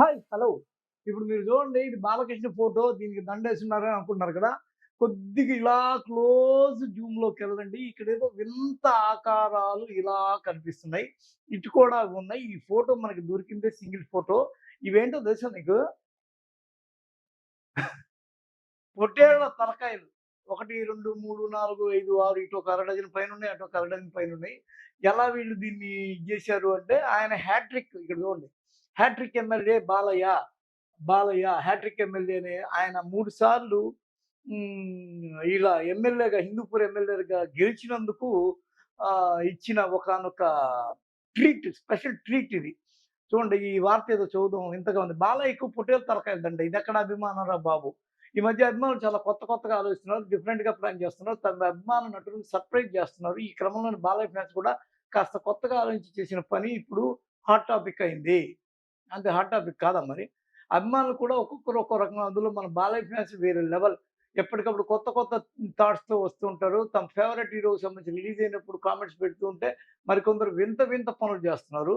Hi hello. ఇప్పుడు మీరు చూడండి ఇది బాలకృష్ణ ఫోటో దీనికి దండేస్తున్నారని అనుకుంటున్నారు కదా. కొద్దిగా ఇలా క్లోజ్ జూమ్లోకి వెళ్ళండి. ఇక్కడ ఏదో వింత ఆకారాలు ఇలా కనిపిస్తున్నాయి. ఇటు కూడా ఉన్నాయి. ఈ ఫోటో మనకి దొరికిందే సింగిల్ ఫోటో. ఇవేంటో తెలుసా నీకు? పొట్టేళ్ళ తలకాయలు. ఒకటి రెండు మూడు నాలుగు ఐదు ఆరు ఇటు ఒక అర డజన్ పైన ఉన్నాయి అటు ఒక అర డజన్ పైన ఉన్నాయి. ఎలా వీళ్ళు దీన్ని ఇది చేశారు అంటే ఆయన హ్యాట్రిక్ ఇక్కడ చూడండి. Hattrick MLA Balayya Balayya hattrick ఎమ్మెల్యేనే ఆయన మూడు సార్లు ఇలా ఎమ్మెల్యేగా హిందూపూర్ ఎమ్మెల్యేగా గెలిచినందుకు ఇచ్చిన ఒకనొక ట్రీట్ స్పెషల్ ట్రీట్ ఇది. చూడండి ఈ వార్త ఏదో చూద్దాం ఇంతగా ఉంది. బాలయ్యకు పొట్టేలు తలకాయదండి. ఇది ఎక్కడ అభిమానం రా బాబు? ఈ మధ్య అభిమానులు చాలా కొత్త కొత్తగా ఆలోచిస్తున్నారు డిఫరెంట్గా ప్లాన్ చేస్తున్నారు తమ అభిమాన నటులను సర్ప్రైజ్ చేస్తున్నారు. ఈ క్రమంలో బాలయ్య ఫ్యాన్స్ కూడా కాస్త కొత్తగా ఆలోచించి చేసిన పని ఇప్పుడు హాట్ టాపిక్ అయింది. అంతే హాట్ టాపిక్ కాదా మరి? అభిమానులు కూడా ఒక్కొక్కరు ఒక్కో రకంగా అందులో మన బాలయ్య ఫ్యాన్స్ వేరే లెవెల్ ఎప్పటికప్పుడు కొత్త కొత్త థాట్స్తో వస్తుంటారు తమ ఫేవరెట్ హీరోకి సంబంధించి రిలీజ్ అయినప్పుడు కామెంట్స్ పెడుతుంటే మరికొందరు వింత వింత పనులు చేస్తున్నారు.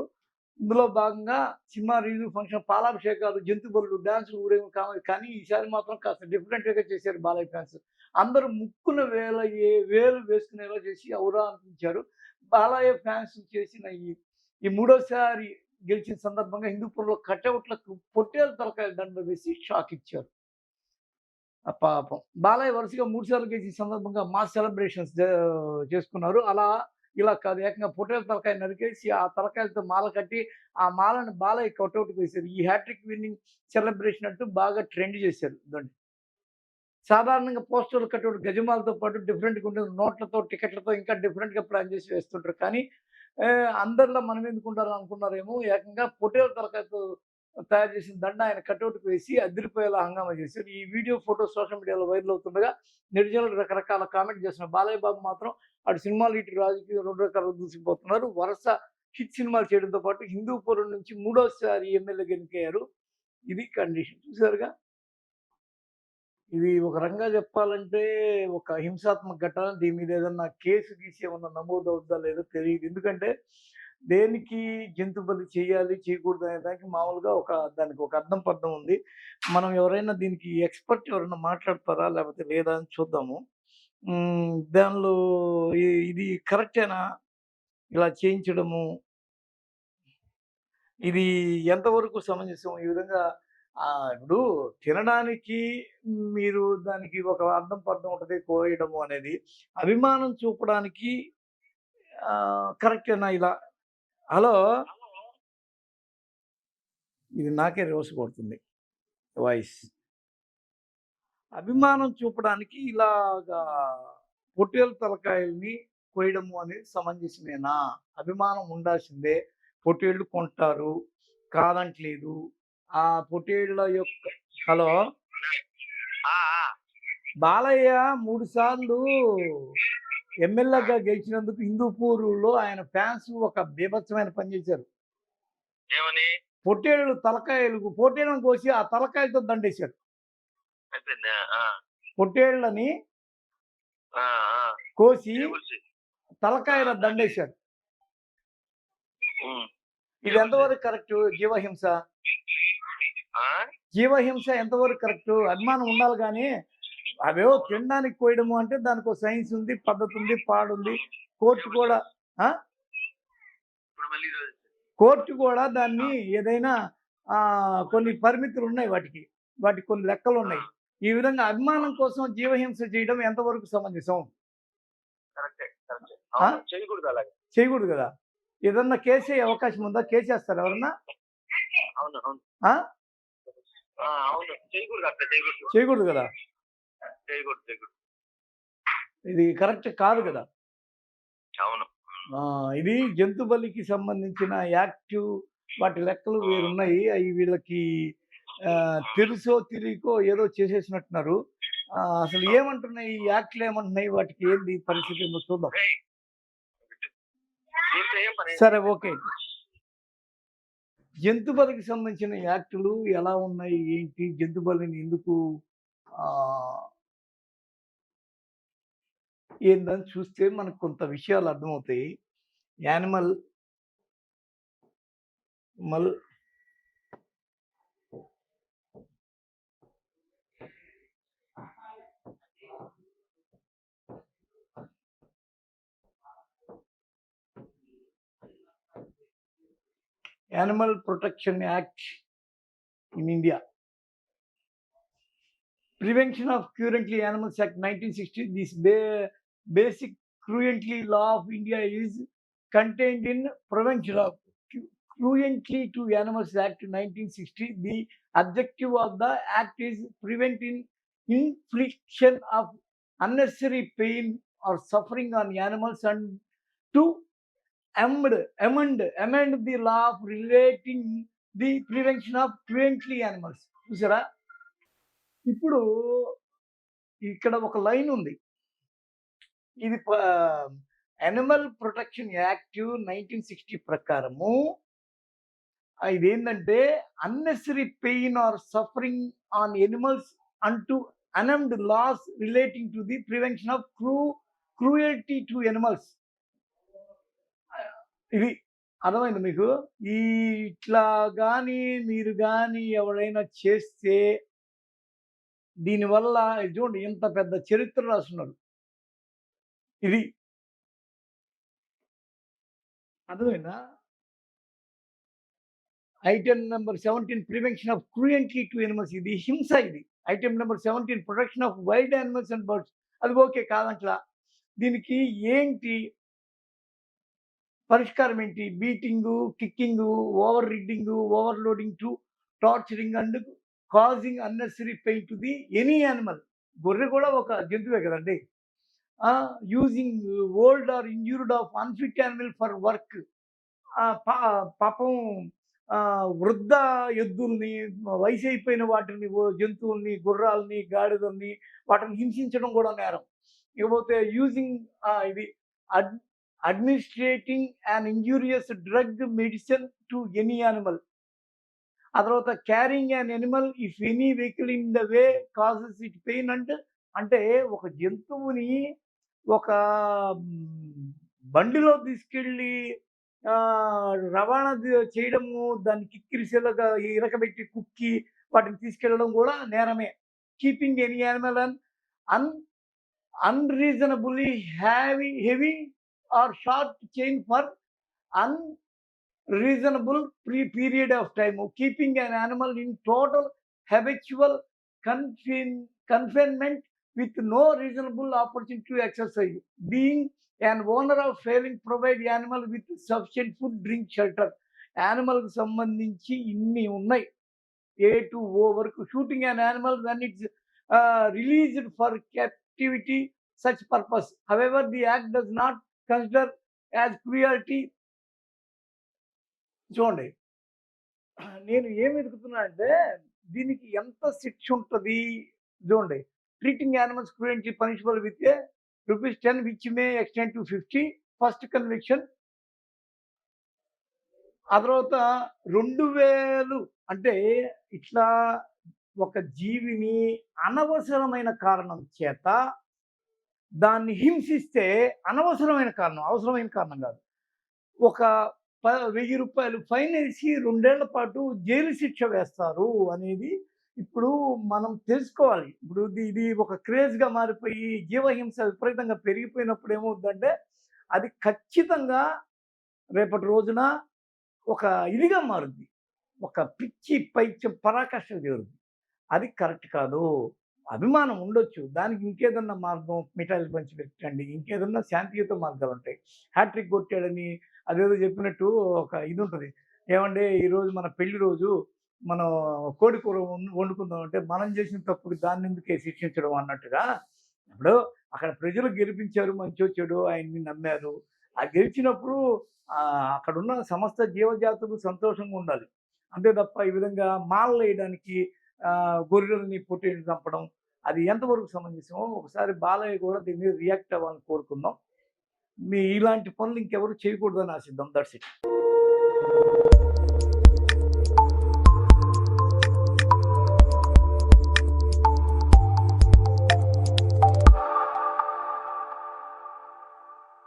ఇందులో భాగంగా సినిమా రిలీజ్ ఫంక్షన్ పాలాభిషేకాలు జంతు బలులు డ్యాన్సులు ఊరేమి కావాలి కానీ ఈసారి మాత్రం కాస్త డిఫరెంట్గా చేశారు బాలయ్య ఫ్యాన్స్ అందరూ ముక్కున వేల ఏ వేలు వేసుకునేలా చేసి అవురా అనిపించారు. బాలయ్య ఫ్యాన్స్ చేసిన ఈ ఈ మూడోసారి గెలిచిన సందర్భంగా హిందూపూర్లో కటౌట్లకు పొట్టేలు తలకాయ దండ వేసి షాక్ ఇచ్చారు. ఆ పాపం. బాలయ్య వరుసగా మూడు సార్లు గెలిచిన సందర్భంగా మా సెలబ్రేషన్స్ చేసుకున్నారు. అలా ఇలా కాదు. ఏకంగా పొట్టేల తలకాయ నరికేసి ఆ తలకాయలతో మాల కట్టి ఆ మాలను బాలయ్య కటౌట్కి వేశారు. ఈ హ్యాట్రిక్ విన్నింగ్ సెలబ్రేషన్ అంటూ బాగా ట్రెండ్ చేశారు దాన్ని సాధారణంగా పోస్టర్లు కట్టౌట్ గజమాలతో పాటు డిఫరెంట్గా ఉంటుంది నోట్లతో టికెట్లతో ఇంకా డిఫరెంట్గా ప్లాన్ చేసి వేస్తుంటారు. కానీ అందరిలో మనం ఎందుకు అనుకున్నారేమో ఏకంగా పొటేల తరగతి తయారు చేసిన దండ ఆయన కటౌట్ వేసి అదిరిపోయేలా హంగామా చేశారు. ఈ వీడియో ఫోటో సోషల్ మీడియాలో వైరల్ అవుతుండగా నిర్జనలు రకరకాల కామెంట్ చేసిన బాలయ్య బాబు మాత్రం అటు సినిమాలు ఇటు రాజకీయ రెండు రకాలు దూసిపోతున్నారు వరుస హిట్ సినిమాలు చేయడంతో పాటు హిందూపురం నుంచి మూడోసారి ఎమ్మెల్యే గెలికయ్యారు ఇది కండిషన్. చూసారుగా? ఇది ఒక రంగా చెప్పాలంటే ఒక హింసాత్మక ఘటన. దీని మీద ఏదన్నా కేసు గీసి ఏమన్నా నమోదు అవుద్దా లేదో తెలియదు. ఎందుకంటే దేనికి జంతు బలి చేయాలి చేయకూడదు అనే దానికి మామూలుగా ఒక దానికి ఒక అర్థం పర్థం ఉంది. మనం ఎవరైనా దీనికి ఎక్స్పర్ట్ ఎవరైనా మాట్లాడతారా లేకపోతే లేదా అని చూద్దాము. దానిలో ఇది కరెక్టేనా ఇలా చేయించడము. ఇది ఎంతవరకు సమంజసం? ఈ విధంగా ఇప్పుడు తినడానికి మీరు దానికి ఒక అర్థం పర్థం ఉంటుంది కోయడము అనేది. అభిమానం చూపడానికి కరెక్టేనా ఇలా? హలో? ఇది నాకే రోస్ కొడుతుంది వాయిస్. అభిమానం చూపడానికి ఇలాగా పొట్టేలు తలకాయల్ని కోయడము అనేది సమంజసమేనా? అభిమానం ఉండాల్సిందే. పొట్టేళ్ళు కొంటారు కాదంటలేదు. ఆ పొట్టేళ్ళ యొక్క హలో. బాలయ్య మూడు సార్లు ఎమ్మెల్యేగా గెలిచినందుకు హిందూపూర్లో ఆయన ఫ్యాన్స్ ఒక బీభత్సమైన పని చేశారు పొట్టేళ్ళు తలకాయలు పొట్టేళ్ళను కోసి ఆ తలకాయలతో దండేశారు పొట్టేళ్ళని. కోసి? తలకాయల దండేశారు. ఇది ఎంతవరకు కరెక్ట్ జీవహింస? జీవహింస ఎంతవరకు కరెక్ట్? అభిమానం ఉండాలి కానీ అవేవో తినడానికి కోయడము అంటే దానికి ఒక సైన్స్ ఉంది పద్ధతి ఉంది పాడుంది. కోర్టు కూడా కోర్టు కూడా దాన్ని ఏదైనా ఆ, కొన్ని పరిమితులు ఉన్నాయి వాటికి. వాటికి కొన్ని లెక్కలు ఉన్నాయి. ఈ విధంగా అభిమానం కోసం జీవహింస చేయడం ఎంతవరకు సమంజసం? చేయకూడదు కదా? ఏదన్నా కేసు అవకాశం ఉందా? కేసు వేస్తారు ఎవరన్నా అవును అవును ఆ? ఆ, అవును చేయకూడదు కదా? ఇది కరెక్ట్ కాదు కదా? అవును. ఆ, ఇది జంతు బలికి సంబంధించిన యాక్టివ్ వాటి లెక్కలు వేరున్నాయి. అవి వీళ్ళకి తెలుసో తెలియకో ఏదో చేసేసినట్టున్నారు. అసలు ఏమంటున్నాయి? ఈ యాక్ట్లు ఏమంటున్నాయి? వాటికి ఏంది పరిస్థితి ఏందో చూద్దాం. సరే ఓకే. జంతు బలికి సంబంధించిన యాక్టులు ఎలా ఉన్నాయి? ఏంటి? జంతు బలిని ఎందుకు ఏందని చూస్తే మనకు కొంత విషయాలు అర్థమవుతాయి. యానిమల్ మల్ Animal Protection Act in India. Prevention of Cruelty Animals Act 1960. This ba basic cruelty law of India is contained in Prevention of Cruelty to Animals Act 1960. The objective of the act is preventing infliction of unnecessary pain or suffering on animals and to అమ్డ్ amend, amend the law of relating the prevention of cruelty animals చూసారా? ఇప్పుడు ఇక్కడ ఒక line ఉంది. ఇది animal protection act nineteen sixty ప్రకారము ఇది ఇదేంటంటే unnecessary pain or suffering on animals అంటూ amend laws relating to the prevention of crew cruelty to animals ఇది అర్థమైంది మీకు? ఈ ఇట్లా కానీ మీరు కానీ ఎవరైనా చేస్తే దీనివల్ల చూడండి ఇంత పెద్ద చరిత్ర రాస్తున్నారు ఇది అర్థమైందా? Item number seventeen prevention of cruelty to animals. ఇది హింస ఇది. Item number seventeen protection of wild animals and birds. అది ఓకే కాదంట్లా. దీనికి ఏంటి పరిష్కారం ఏంటి? Beating kicking over riding overloading to torturing and causing unnecessary pain to the any animal. గొర్రె కూడా ఒక జంతువే కదండి. Using old or injured of unfit animal for work. పాపం వృద్ధ ఎద్దుల్ని వయసు అయిపోయిన వాటిని ఓ జంతువుల్ని గుర్రాలని గాడిదల్ని వాటిని హింసించడం కూడా నేరం. ఇకపోతే యూజింగ్ ఇది అడ్ administrating and injurious drug medicine to any animal ఆ తర్వాత carrying an animal if any vehicle in the way causes it pain అంటే అంటే ఒక జంతువుని ఒక బండిలో తీసుకెళ్ళి రవాణా చేయడము దాన్ని కిక్కిరిసేలాగా ఇరకబెట్టి కుక్కి వాటిని తీసుకెళ్ళడం కూడా నేరమే. Keeping any animal an an unreasonably heavy heavy are short chain for un reasonable pre- period of time of keeping an animal in total habitual confine, confinement with no reasonable opportunity to exercise being an owner of failing provide animal with sufficient food drink shelter animal కు సంబంధించి ఇన్ని ఉన్నాయి A to O వరకు shooting an animal when it's released for captivity such purpose however the act does not Consider as cruelty. చూడండి. నేను ఏమి ఎదుగుతున్నా అంటే దీనికి ఎంత శిక్ష ఉంటుంది? చూడండి. Treating animals క్రూయెంట్లీ punishable with a rupees ten which may extend to fifty first conviction ఆ తర్వాత రెండు వేలు. అంటే ఇట్లా ఒక జీవిని అనవసరమైన కారణం చేత దాన్ని హింసిస్తే అనవసరమైన కారణం అవసరమైన కారణం కాదు. ఒక ప- వెయ్యి రూపాయలు ఫైన్ వేసి రెండేళ్ళ పాటు జైలు శిక్ష వేస్తారు అనేది ఇప్పుడు మనం తెలుసుకోవాలి. ఇప్పుడు ఇది ఇది ఒక క్రేజ్గా మారిపోయి జీవహింస విపరీతంగా పెరిగిపోయినప్పుడు ఏమవుతుందంటే అది ఖచ్చితంగా రేపటి రోజున ఒక ఇదిగా మారుద్ది. ఒక పిచ్చి పైత్యం పరాకాష్ఠ చేరుద్ది. అది కరెక్ట్ కాదు. అభిమానం ఉండొచ్చు. దానికి ఇంకేదన్నా మార్గం? మిఠాయిలు పంచి పెట్టండి. ఇంకేదన్నా శాంతియుత మార్గాలు ఉంటాయి. హ్యాట్రిక్ కొట్టాడని అదేదో చెప్పినట్టు ఒక ఇది ఉంటుంది. ఏమంటే ఈరోజు మన పెళ్ళి రోజు మనం కోడి కూర వండుకుందాం అంటే మనం చేసిన తప్పుకి దాన్ని ఎందుకే శిక్షించడం అన్నట్టుగా ఇప్పుడు అక్కడ ప్రజలు గెలిపించారు మంచో చెడు ఆయన్ని నమ్మారు. ఆ గెలిచినప్పుడు అక్కడున్న సమస్త జీవజాతులు సంతోషంగా ఉండాలి. అంతే తప్ప ఈ విధంగా మాలలు వేయడానికి గొర్రెల్ని పొట్టేని చంపడం అది ఎంతవరకు సమంజసమో ఒకసారి బాలయ్య కూడా దీని మీద రియాక్ట్ అవ్వాలని కోరుకుందాం. మీ ఇలాంటి పనులు ఇంకెవరు చేయకూడదని ఆశిద్దాం. That's it.